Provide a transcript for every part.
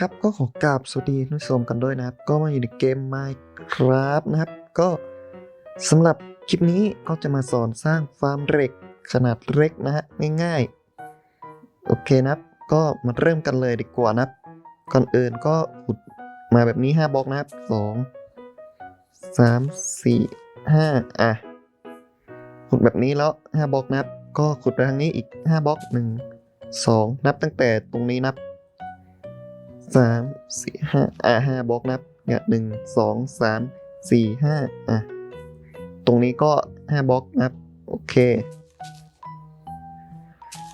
ครับก็ขอกราบสวัสดีท่านผู้ชมกันด้วยนะครับ ก็มาอยู่ในเกม Minecraft นะครับ ก็สำหรับคลิปนี้ก็จะมาสอนสร้างฟาร์มเหล็กขนาดเล็กนะฮะง่ายๆ โอเคนะครับ ก็มาเริ่มกันเลยดีกว่านะครับ ก่อนอื่นก็ขุดมาแบบนี้ 5บล็อกนะครับ2 3 4 5 อะ ขุดแบบนี้แล้ว 5บล็อกนะครับ ก็ขุดไปทางนี้อีก 5บล็อก1 2 นับตั้งแต่ตรงนี้นับ สามสี่ห้าอะห้าบล็อกนับเนี่ยหนึ่งสองสามสี่ห้าอะตรงนี้ก็ห้าบล็อกนับโอเค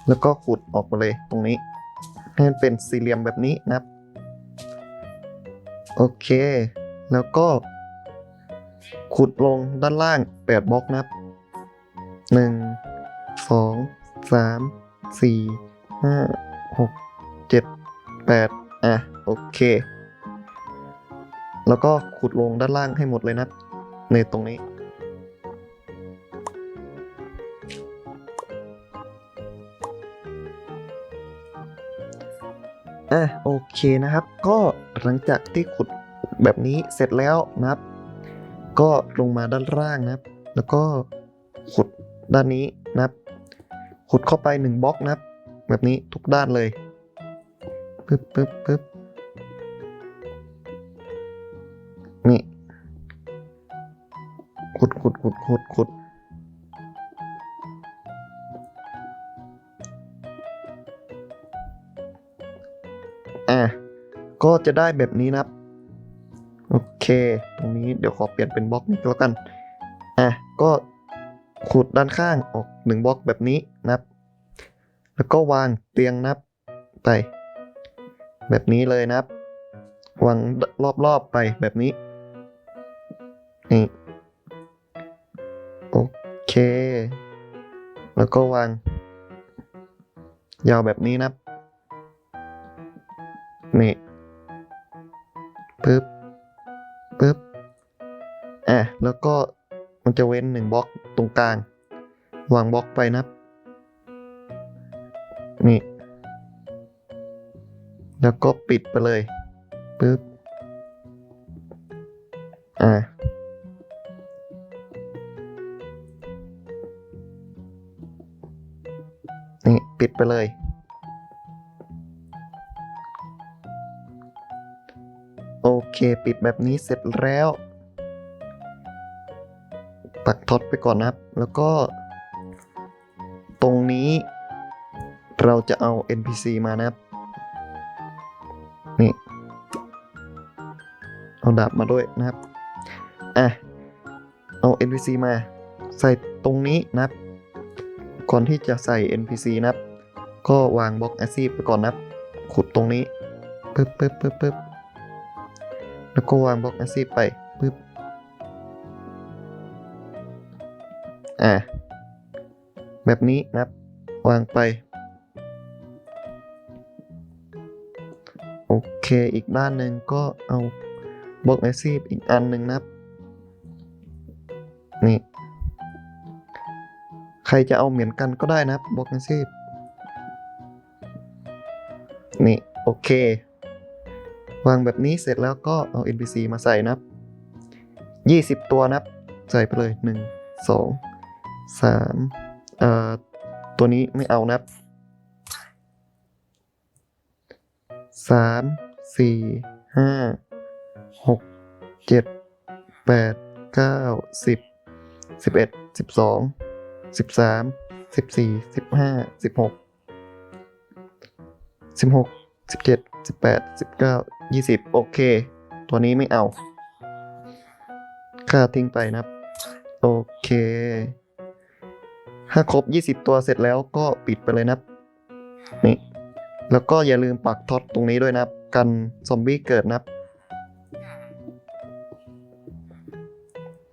แล้วก็ขุดออกมาเลยตรงนี้ ให้มันเป็นสี่เหลี่ยมแบบนี้นับโอเค แล้วก็ ขุดลงด้านล่างแปดบล็อกนับหนึ่งสองสามสี่ห้าหกเจ็ดแปด อะโอเค แล้วก็ขุดลงด้านล่างให้หมดเลยนะ ในตรงนี้ อะโอเคนะครับ ก็หลังจากที่ขุดแบบนี้เสร็จแล้วนะครับ ก็ลงมาด้านล่างนะครับ แล้วก็ขุดด้านนี้นะครับ ขุดเข้าไปหนึ่งบล็อกนะครับ แบบนี้ทุกด้านเลย ปึ๊บปึ๊บปึ๊บนี่ขุดขุดขุดขุดขุดอะก็จะได้แบบนี้นะครับ โอเค ตรงนี้เดี๋ยวขอเปลี่ยนเป็นบล็อกนี้แล้วกัน อะ ก็ขุดด้านข้างออกหนึ่งบล็อกแบบนี้นะครับ แล้วก็วางเตียงนับไป แบบนี้เลยนะครับวางรอบๆไปแบบนี้นี่โอเค แล้วก็วาง ยาวแบบนี้นะนี่ปึ๊บปึ๊บอะแล้วก็มันจะเว้นหนึ่งบล็อกตรงกลาง วางบล็อกไปนะ แล้วก็ปิดไปเลยปึ๊บอ่านี่ปิดไปเลย โอเค ปิดแบบนี้เสร็จแล้วปักท็อตไปก่อนนะครับ แล้วก็ ตรงนี้ เราจะเอา NPC มานะครับ นี่ เอาดาบมาด้วยนะครับ อะ เอา NPC มา ใส่ตรงนี้นะครับ ก่อนที่จะใส่ NPC นะครับ ก็วางบล็อก a อ i v ไปก่อนนะครับ ขุดตรงนี้ปึ๊บปึ๊บปึ๊บปึ๊บแล้วก็วางบล็อก a อ i v ไปปึ๊บ อะ แบบนี้นะครับ วางไป เค อีกด้านหนึ่งก็เอาบล็อกไอซีฟอีกอันหนึ่งนะนี่ ใครจะเอาเหมือนกันก็ได้นะบล็อกไอซีฟนี่ โอเค วางแบบนี้เสร็จแล้วก็เอา NPC มาใส่นะ20 ตัวนะใส่ไปเลย 1 2 3เอ่อตัวนี้ไม่เอานะครับ สี่ห้าหกเจ็ดแปดเก้าสิบสิบเอ็ดสิบสองสิบสามสิบสี่สิบห้าสิบหกสิบหกสิบเจ็ดสิบแปดสิบเก้ายี่สิบโอเค ตัวนี้ไม่เอา ค่าทิ้งไปนะครับ โอเค ถ้าครบ20ตัวเสร็จแล้วก็ปิดไปเลยนะครับ นี่ แล้วก็อย่าลืมปักท็อตตรงนี้ด้วยนะครับ กันซอมบี้เกิดนะครับ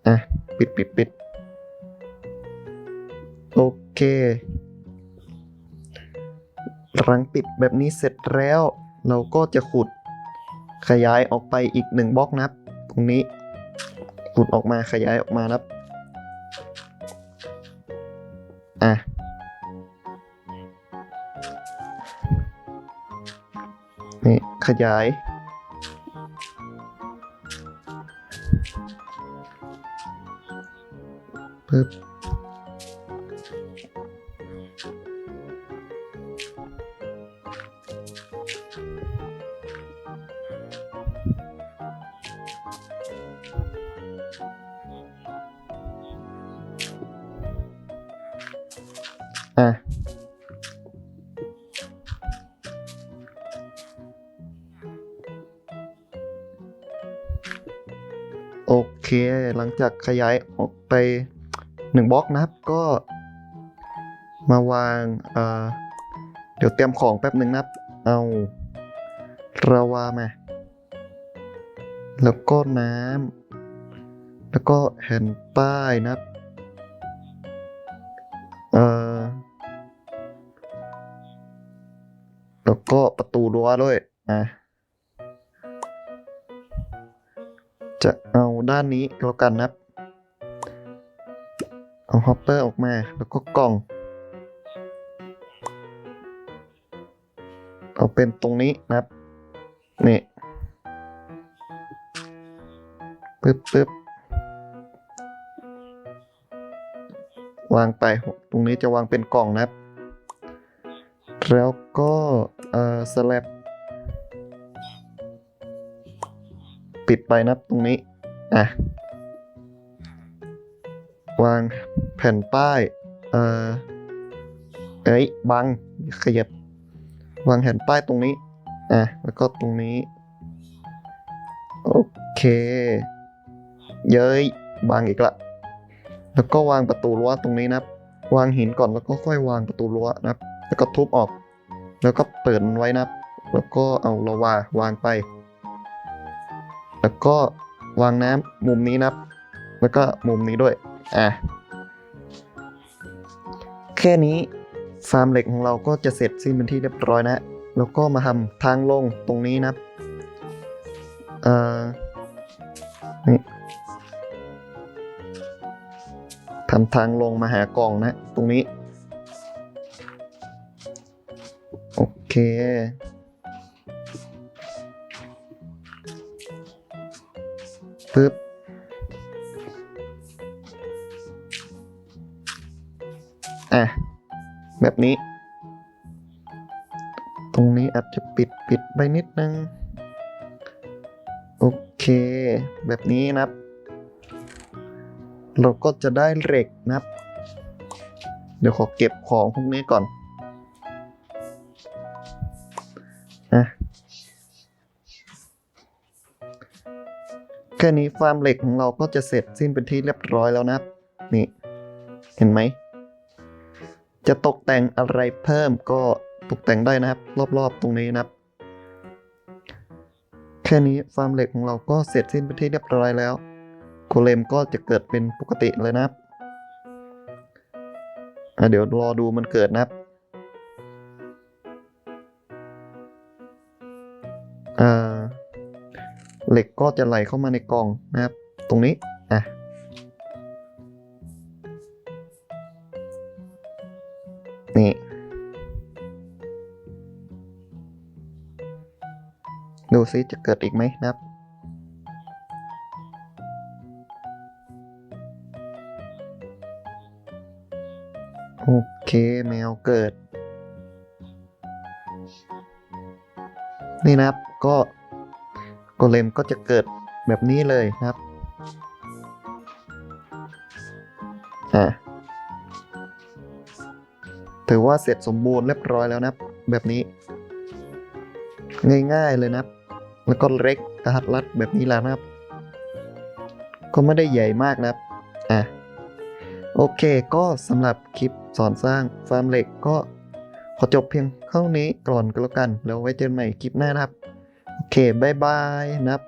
อะปิดปิดปิดโอเคหลังปิดแบบนี้เสร็จแล้ว เราก็จะขุดขยายออกไปอีกหนึ่งบล็อกนะครับ ตรงนี้ขุดออกมาขยายออกมานะครับอะ ขยาย ปึ๊บ อะ โอเค หลังจากขยายออกไปหนึ่งบล็อกนะครับก็มาวางเอ่อเดี๋ยวเตรียมของแป๊บหนึ่งนะครับ เอาระวามา แล้วก็น้ำแล้วก็แผ่นป้ายนะครับเอ่อแล้วก็ประตูรั้วด้วยอะจะเอา ด้านนี้แล้วกันนะครับ เอาฮอปเปอร์ออกมาแล้วก็กล่อง เอาเป็นตรงนี้นะครับ นี่ปึ๊บปึ๊บวางไป ตรงนี้จะวางเป็นกล่องนะครับ แล้วก็เอ่อสแลบปิดไปนะครับตรงนี้ อะ วางแผ่นป้าย เอ่อเอ้ยบังขยับ วางแผ่นป้ายตรงนี้ อะ แล้วก็ตรงนี้ โอเค เย้ยบังอีกละ แล้วก็วางประตูรั้วตรงนี้นะวางหินก่อนแล้วก็ค่อยวางประตูรั้วนะแล้วก็ทุบออก แล้วก็เปิดมันไว้นะแล้วก็เอาลาวาวางไป แล้วก็ วางน้ำมุมนี้นะแล้วก็มุมนี้ด้วย อะ แค่นี้ฟาร์มเหล็กของเราก็จะเสร็จสิ้นเป็นที่เรียบร้อยนะ แล้วก็มาทำทางลงตรงนี้นะเอ่อนี่ทำทางลงมาหากล่องนะ ตรงนี้ โอเค ปึ๊บอะแบบนี้ ตรงนี้อาจจะปิดปิดไปนิดนึง โอเค แบบนี้นะครับ เราก็จะได้เหล็กนะครับ เดี๋ยวขอเก็บของพวกนี้ก่อน แค่นี้ฟาร์มเหล็กของเราก็จะเสร็จสิ้นเป็นที่เรียบร้อยแล้วนะครับ นี่ เห็นไหม จะตกแต่งอะไรเพิ่มก็ตกแต่งได้นะครับ รอบๆตรงนี้นะครับ แค่นี้ฟาร์มเหล็กของเราก็เสร็จสิ้นเป็นที่เรียบร้อยแล้วโกเลมก็จะเกิดเป็นปกติเลยนะครับเดี๋ยวรอดูมันเกิดนะครับ จะไหลเข้ามาในกล่องนะครับ ตรงนี้อะนี่ดูซิจะเกิดอีกไหมนะครับโอเคแมวเกิด นี่นะครับก็ กเลมก็จะเกิดแบบนี้เลยนะครับอะถือว่าเสร็จสมบูรณ์เรียบร้อยแล้วนะครับ แบบนี้ ง่ายๆเลยนะครับ แล้วก็เล็กกระหัดรัดแบบนี้แล้วนะครับ ก็ไม่ได้ใหญ่มากนะครับอะโอเคก็สำหรับคลิปสอนสร้างฟาร์มเหล็กก็ขอจบเพียงเท่านี้ก่อนก็แล้วกัน แล้วไว้เจอกันใหม่คลิปหน้านะครับ โอเคบายบายนะครับ